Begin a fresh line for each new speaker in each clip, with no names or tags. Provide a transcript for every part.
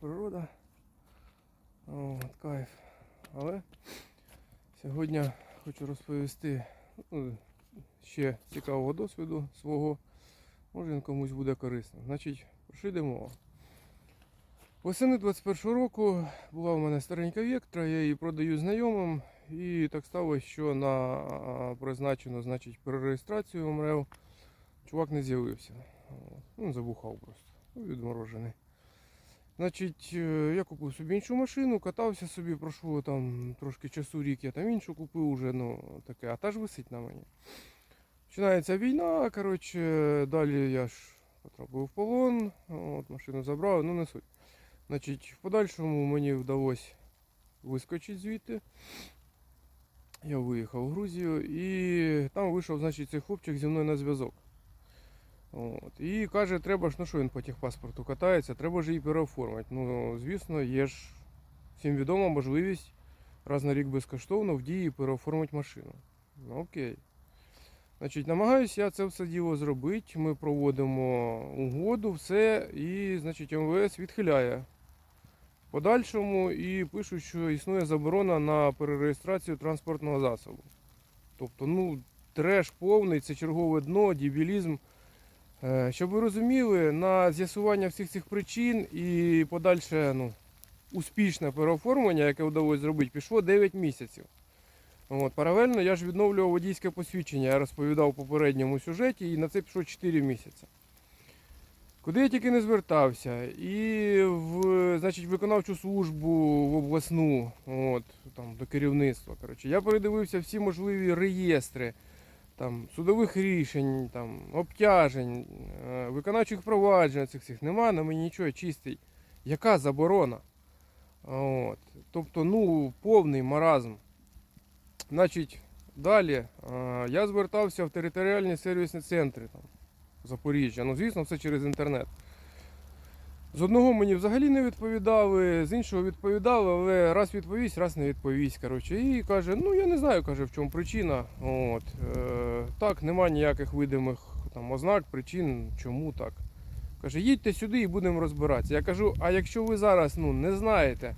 природа. От, кайф. Але сьогодні хочу розповісти ну, ще цікавого досвіду свого. Може він комусь буде корисно. Значить, про що йде мова? Восени 21-го року була в мене старенька Вектра, я її продаю знайомим. І так сталося, що на призначену значить, перереєстрацію МРЕВ чувак не з'явився. Ну, забухав просто. Ну, відморожений. Значить, е, я купив собі іншу машину, катався собі, пройшло там трошки часу рік, я там іншу купив уже, ну таке, а та ж висить на мені. Починається війна, коротше, далі я ж потрапив в полон, от, машину забрав, ну не суть. Значить, в подальшому мені вдалося вискочити звідти. Я виїхав в Грузію і там вийшов, значить, цей хлопчик зі мною на зв'язок. От. І каже, треба ж, ну що він по техпаспорту катається, треба ж її переоформити. Ну, звісно, є ж всім відома можливість раз на рік безкоштовно в дії переоформити машину. Ну окей. Значить, намагаюся я це все діло зробити. Ми проводимо угоду, все, і значить, МВС відхиляє подальшому і пишуть, що існує заборона на перереєстрацію транспортного засобу. Тобто, ну, треш повний, це чергове дно, дебілізм. Е, Щоб ви розуміли, на з'ясування всіх цих причин і подальше ну, успішне переоформлення, яке вдалося зробити, пішло 9 місяців. От, паралельно я ж відновлював водійське посвідчення, я розповідав у попередньому сюжеті, і на це пішло 4 місяці. Куди я тільки не звертався, і в значить, виконавчу службу в обласну, от, там, до керівництва. Коротше. Я передивився всі можливі реєстри там, судових рішень, там, обтяжень, е, виконавчих проваджень цих всіх нема, на мені нічого чистий. Яка заборона? От. Тобто, ну, повний маразм. Значить, далі е, я звертався в територіальні сервісні центри там, Запоріжжя. Ну, звісно, все через інтернет. З одного мені взагалі не відповідали, з іншого відповідали, але раз відповість, раз не відповість. Коротше. І каже, ну я не знаю, каже, в чому причина. От, е, так, нема ніяких видимих там, ознак, причин, чому так. Каже, їдьте сюди і будемо розбиратися. Я кажу, а якщо ви зараз ну, не знаєте,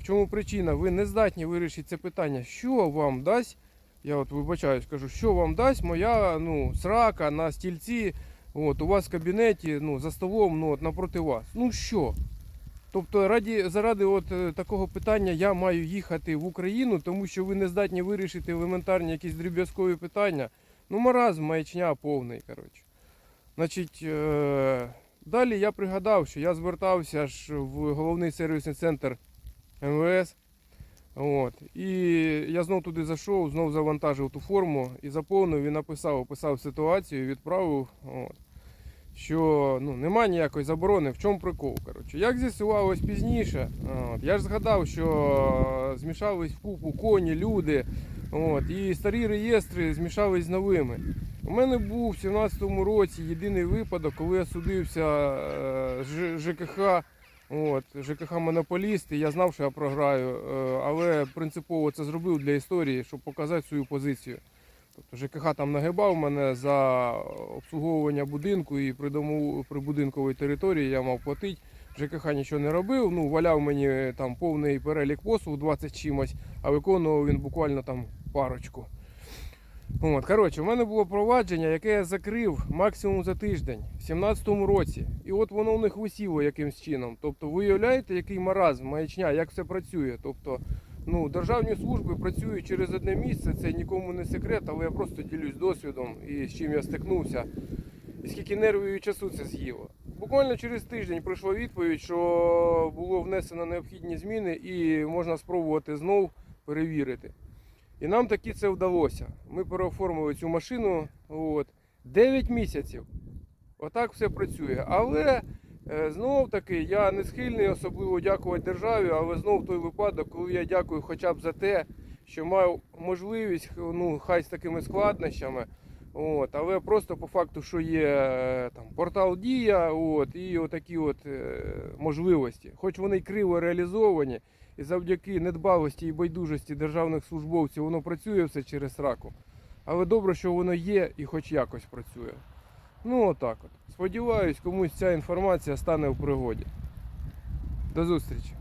в чому причина, ви не здатні вирішити це питання, що вам дасть, я от вибачаюсь, кажу, що вам дасть моя ну, срака на стільці. От, у вас в кабінеті, ну, за столом, ну, от, напроти вас. Ну що? Тобто, раді, заради от, е, такого питання я маю їхати в Україну, тому що ви не здатні вирішити елементарні якісь дріб'язкові питання. Ну, маразм, маячня повний. коротше. Значить, е- далі я пригадав, що я звертався ж в головний сервісний центр МВС. От. І я знов туди зайшов, знов завантажив ту форму і заповнив і написав, описав ситуацію, відправив. От. Що ну, нема ніякої заборони, в чому прикол. Коротше. Як з'ясувалось пізніше, от, я ж згадав, що змішались в купу коні, люди, от, і старі реєстри змішались з новими. У мене був в 17-му році єдиний випадок, коли я судився е, з ЖКХ. От, ЖКХ монополіст, я знав, що я програю, е, але принципово це зробив для історії, щоб показати свою позицію. Тобто ЖКХ там нагибав мене за обслуговування будинку і при, дому, при будинковій території я мав платити. ЖКХ нічого не робив, ну валяв мені там повний перелік послуг 20 чимось, а виконував він буквально там парочку. От, коротше, у мене було провадження, яке я закрив максимум за тиждень в 17-му році. І от воно у них висіло якимсь чином. Тобто, ви уявляєте, який маразм, маячня, як все працює. Тобто, ну, державні служби працюють через одне місце, це нікому не секрет, але я просто ділюсь досвідом і з чим я стикнувся. І скільки нервів і часу це з'їло. Буквально через тиждень прийшла відповідь, що було внесено необхідні зміни і можна спробувати знов перевірити. І нам таки це вдалося. Ми переоформили цю машину. От. 9 місяців. Отак все працює. Але е, знов таки я не схильний особливо дякувати державі, але знов той випадок, коли я дякую хоча б за те, що маю можливість, ну, хай з такими складнощами. От, але просто по факту, що є е, там портал Дія, от, і отакі от е, можливості. Хоч вони криво реалізовані, і завдяки недбалості і байдужості державних службовців воно працює все через раку. Але добре, що воно є і хоч якось працює. Ну отак от. Сподіваюсь, комусь ця інформація стане в пригоді. До зустрічі.